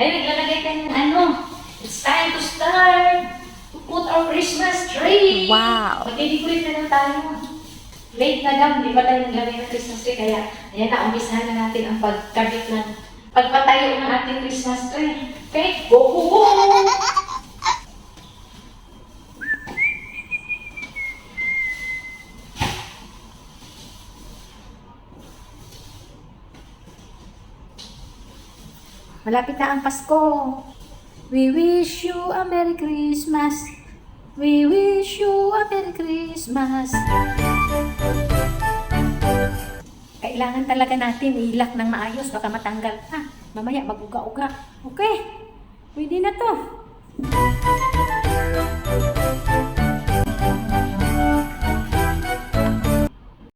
Ay, naglalagay ka ng ano. It's time to start to put our Christmas tree. Wow. Mag-decorate na lang tayo. Late na lang, di ba tayo naglagay ng Christmas tree? Kaya, ayan na, umpisahan na natin ang pagkabit ng pagpatayo ng ating Christmas tree. Okay? Go, go, go! Malapit na ang Pasko. We wish you a Merry Christmas. We wish you a Merry Christmas. Kailangan talaga natin ilak ng maayos, baka matanggal pa. Mamaya maguga-uga. Okay, pwede na to.